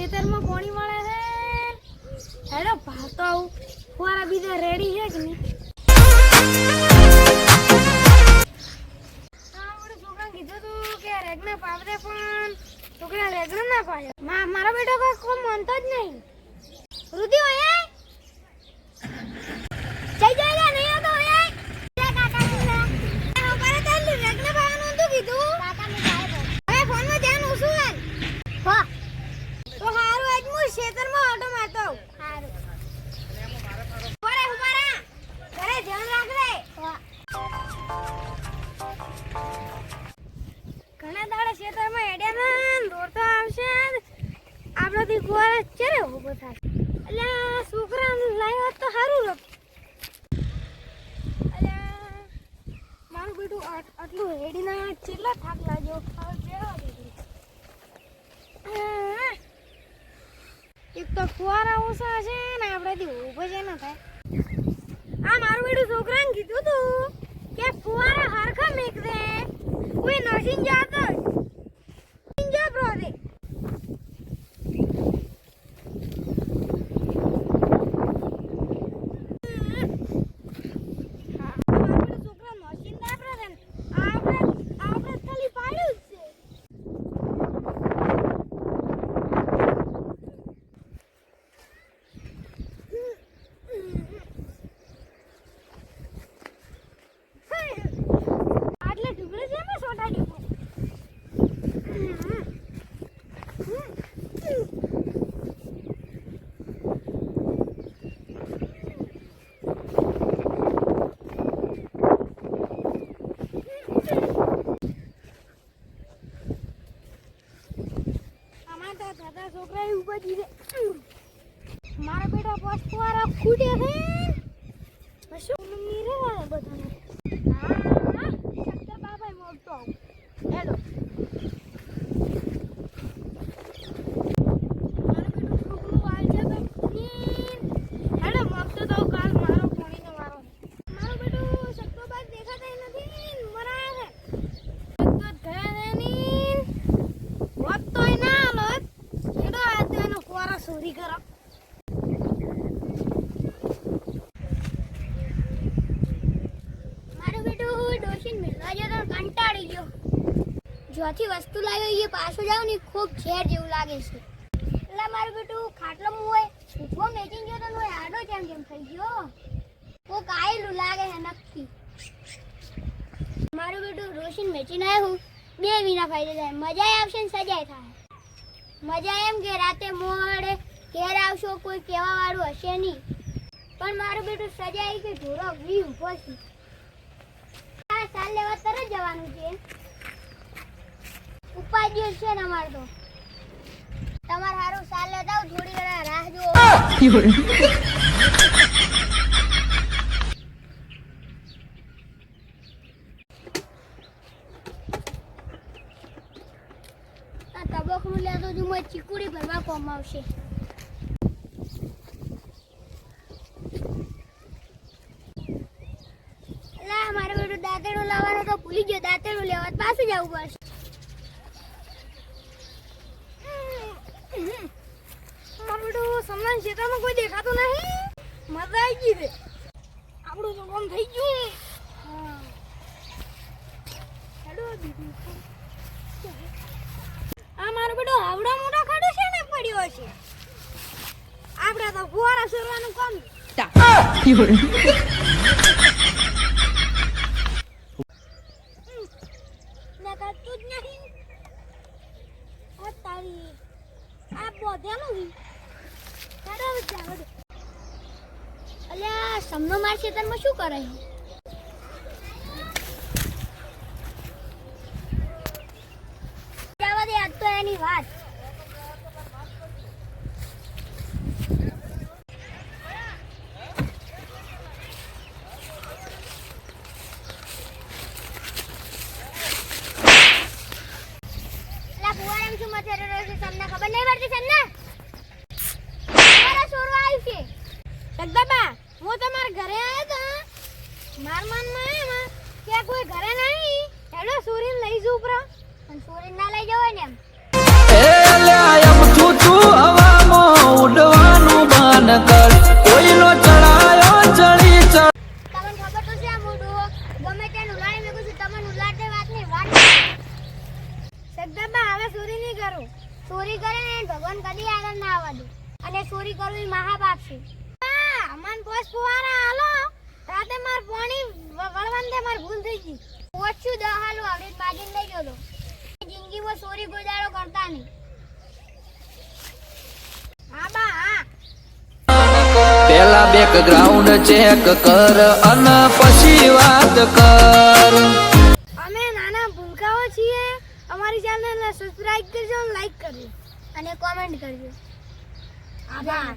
ખેતરમાં પાણી મળે છે? હેલો ભાતો આવું. ફુવારા બીજા રેડી છે કે નહીં? છોકરાને કીધું તું કે રેગના પાવડે પણ છોકરા રેગના ના પાડ્યો મારો બેટો કોઈ મનતો જ નહીં. રુધિ કુવાર ચરે ઊભો અલ્યા, છોકરાને લાવ્યો તો સારું રહ અલ્યા, મારું બેટું આટલું હેડીના કેટલા થાક લાગ્યો? હવે બેહવા દીધું એક તો ફુવારા ઓછા છે ને આપણાથી ઊભો છે ન થાય. આ મારું બેટું છોકરાને કીધું તું કે ફુવારા હરખા મેક દે કોઈ નસીન જાતો જા બ્રો દે હા, આ મારું બેટું છોકરા નસીન ના બ્રો દે આપણે આપણે ખાલી પાડ્યું જ છે આટલે ઢુકડે છે ને સોટાડી આમાં તો દાદા છોકરા ઊભા દીધે મારા બેટા પસ્તુવાળા ખૂટે છે મમ્મી રે બધાને. હા હા. મોટો હેલો મારું બેટું છોકરું વાલજે તો હેલો મોટો તો કાલ મારો પોણીનો વારો મારું બેટું શક્તો બાદ દેખાતા નથી મરાયા છે એક તો ગયા નહીં હોત તોય ના હાલત એનો આજનો કોરા ચોરી કરો મારું બેટું ડોશીન મિલવા ગયો તો કંટાળી ગયો જ્યાંથી વસ્તુ લાવ્યો એ પાછો જાવ ને ખૂબ ઝેર જેવું લાગે છે. એટલે મારું બેટું ખાટલો હોય ઊભો મેચિંગ ગયો તો નો આડો જેમ જેમ થઈ ગયો. કોક આયેલું લાગે છે નક્કી. મારું બેટું રોશિન મેચીને આવ્યું બે વિના ફાયદે થાય. મજા આવશે ને સજાય થાય. મજા એમ કે રાતે મોડે ઘેર આવશો, કોઈ કહેવા વાળું હશે નહીં. પણ મારું બેટું સજાય કે ઢોરો વી ઊભો છે. સાલ લેવા તરત જવાનું છે. ઉપાધિઓ છે ને તો. તમારે હારું સાલ લેતા થોડી ઘણા રાહ જુઓ. તબકનું લેતો મેં ચીકુડી ભરવા કોમ આવશે. મારે બેટું દાંતેડું લાવવાનું તો ભૂલી ગયો. દાંતણું લેવા પાસે જવું પડશે. મારું બેટું સમાન ક્ષેત્રમાં કોઈ દેખાતું નહીં. મજા આવી ગઈ રે. તો કામ થઈ ગયું. આ મારો બેટો આવડો મોટો ખાડો છે ને પડ્યો છે. આપણે તો ફુવારા સરવાનું કામ. કરતું જ નહીં. તારી આ દે અલ્યા સમનો માર ખેતરમાં શું કરે આજ તો એની વાત તમને ખબર નહીં પડતી તમને છે. જગદાબા હું તમારા ઘરે આવ્યો તો માર મનમાં એમ કે કોઈ ઘરે નહીં. હેડો સુરીન લઈ જઉં પ્રો પણ સુરીન ના લઈ જવાય ને એમ. તમને વાત નહીં વાત જગદાબા હવે સુરી નહીં કરું. ચોરી કરે ભગવાન કદી આગળ ના આવવા દે. અને ચોરી કરવી મહાપાપ છે. મન પોસ ફુવારા હાલો. રાતે માર પાણી વળવાન દે માર ભૂલ થઈ ગઈ. ઓછું દહ હાલો હવે માગીને લઈ ગયો તો. જિંદગીમાં ચોરી ગુજારો કરતા નહીં. હા બા હા. પેલા બેકગ્રાઉન્ડ ચેક કર અને પછી વાત કર. અમે નાના ભૂલકાઓ છીએ. અમારી ચેનલને સબસ્ક્રાઇબ કરજો લાઈક કરજો. અને કોમેન્ટ કરજો. 阿爸